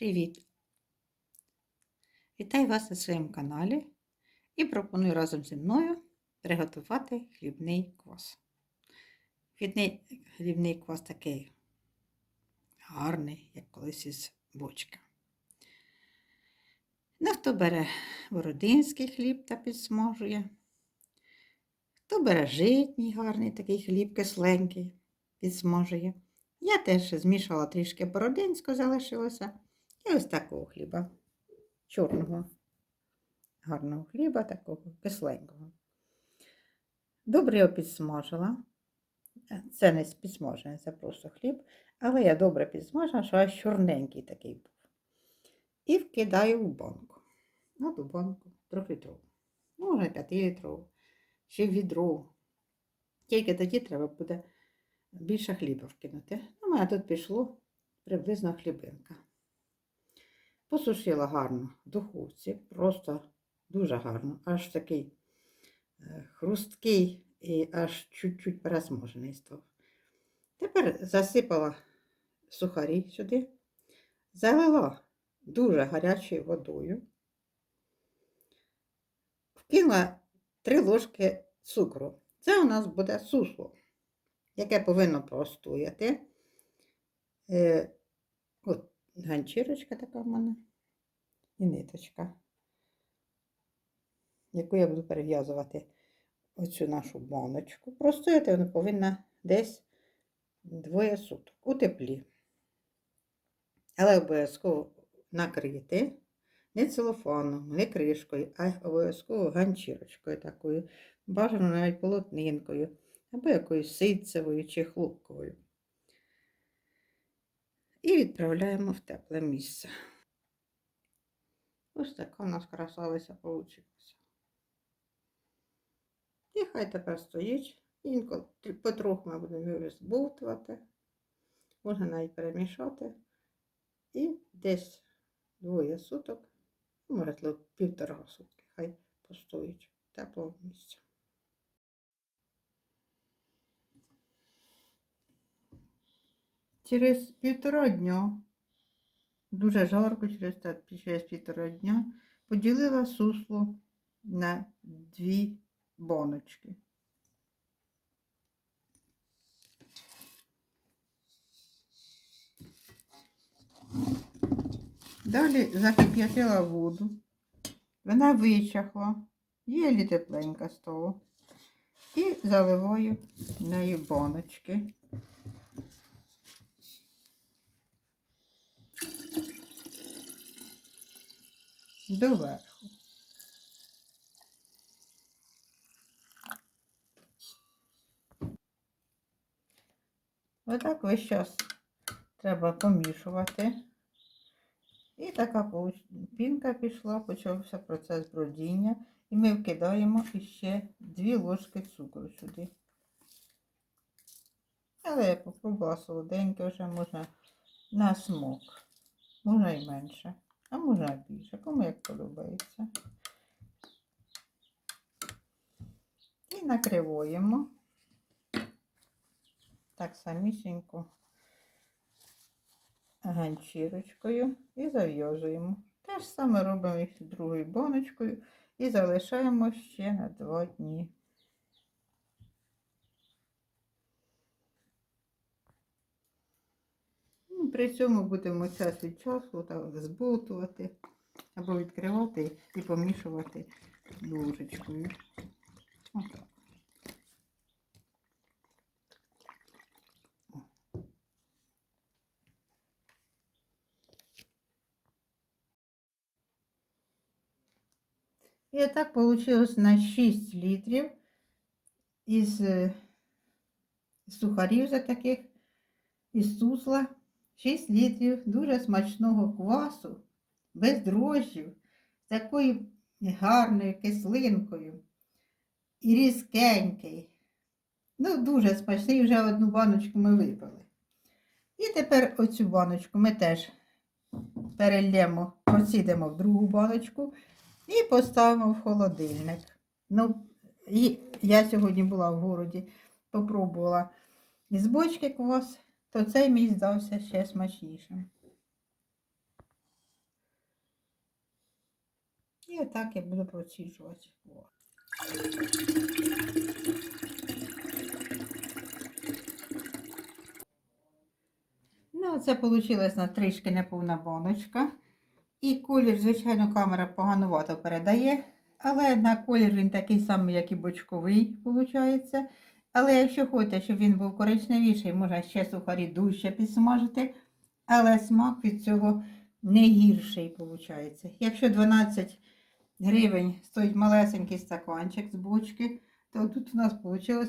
Привіт! Вітаю вас на своєму каналі і пропоную разом зі мною приготувати хлібний квас. Хлібний, квас такий гарний, як колись із бочка. Ну, хто бере бородинський хліб та підсмажує, хто бере житній гарний такий хліб кисленький, підсмажує. Я теж змішала трішки бородинського, залишилося. І ось такого хліба, чорного, гарного хліба, такого кисленького. Добре його підсмажила. Це не підсмажений, це просто хліб, але я добре підсмажила, що аж чорненький такий був. І вкидаю в банку. Ну, ту банку трьохлітрову. Може, 5 літрову, чи відро. Тільки тоді треба буде більше хліба вкинути. Ну, У мене тут пішло приблизно хлібинка. Посушила гарно в духовці, просто дуже гарно, аж такий е, хрусткий і аж чуть-чуть пересмажений став. Тепер засипала сухарі сюди, залила дуже гарячою водою, вкинула 3 ложки цукру. Це у нас буде сусло, яке повинно простояти. Е, от ганчірочка така в мене і ниточка, яку я буду перев'язувати оцю нашу баночку. Простояти вона повинна десь двоє суток у теплі. Але обов'язково накрити не целофаном, не кришкою, а обов'язково ганчірочкою такою, бажано навіть полотнинкою, або якоюсь ситцевою чи хлопковою і відправляємо в тепле місце. Ось така у нас красавиця вийшла. І хай тепер стоїть. Інколи потроху ми будемо його збовтувати. Можна навіть перемішати. І десь двоє суток, може півтора сутки, хай постоїть в теплому місці. Через півтора дня, дуже жарко, через, півтора дня, поділила сусло на дві боночки. Далі закип'ятила воду, вона вичахла, єлі тепленька стала. І заливаю в неї доверху. Отак весь час треба помішувати. І така пінка пішла, почався процес бродіння. І ми вкидаємо ще 2 ложки цукру сюди. Але я попробувала солоденьке, вже можна на смок, можна і менше а може більше, кому як подобається. І накриваємо так самісінько ганчірочкою і зав'язуємо. Те ж саме робимо з другою боночкою і залишаємо ще на два дні. При цьому будемо час від часу так зболтувати або відкривати і помішувати ложечкою. І так вийшло на 6 літрів із е, сухарів за таких, із сусла. 6 літрів дуже смачного квасу, без дрожжів, з такою гарною кислинкою і різкенький. Ну, дуже смачний, вже одну баночку ми випили. І тепер оцю баночку ми теж перельємо, просідемо в другу баночку і поставимо в холодильник. Ну, і Я сьогодні була в городі, попробувала із бочки квас то цей мій здався ще смачнішим. І отак я буду проціджувати. Ну, це вийшло на трішки неповна баночка. І колір, звичайно, камера поганувато передає, але на колір він такий самий, як і бочковий, виходить. Але якщо хочете, щоб він був коричневіший, можна ще сухарі дужче підсмажити, але смак від цього не гірший виходить. Якщо 12 гривень стоїть малесенький стаканчик з бочки, то тут у нас вийшло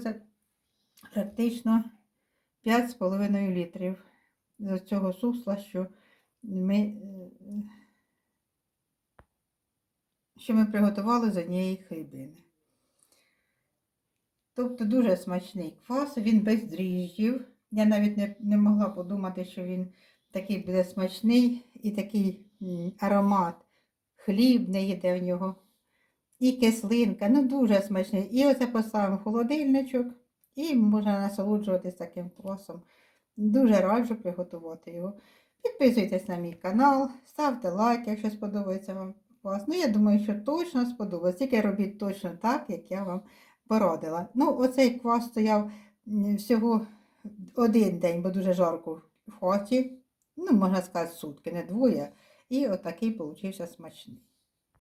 практично 5,5 літрів з цього сусла, що ми, що ми приготували з однієї хлібини. Тобто дуже смачний квас, він без дріжджів. Я навіть не, не могла подумати, що він такий буде смачний і такий аромат. Хліб не йде в нього. І кислинка, ну дуже смачний. І оце поставимо в холодильничок і можна насолоджуватись таким квасом. Дуже раджу приготувати його. Підписуйтесь на мій канал, ставте лайк, якщо сподобається вам квас. Ну, я думаю, що точно сподобається. Тільки робіть точно так, як я вам порадила. Ну, оцей квас стояв всього один день, бо дуже жарко в хаті. Ну, можна сказати, сутки, не двоє. І отакий получився смачний.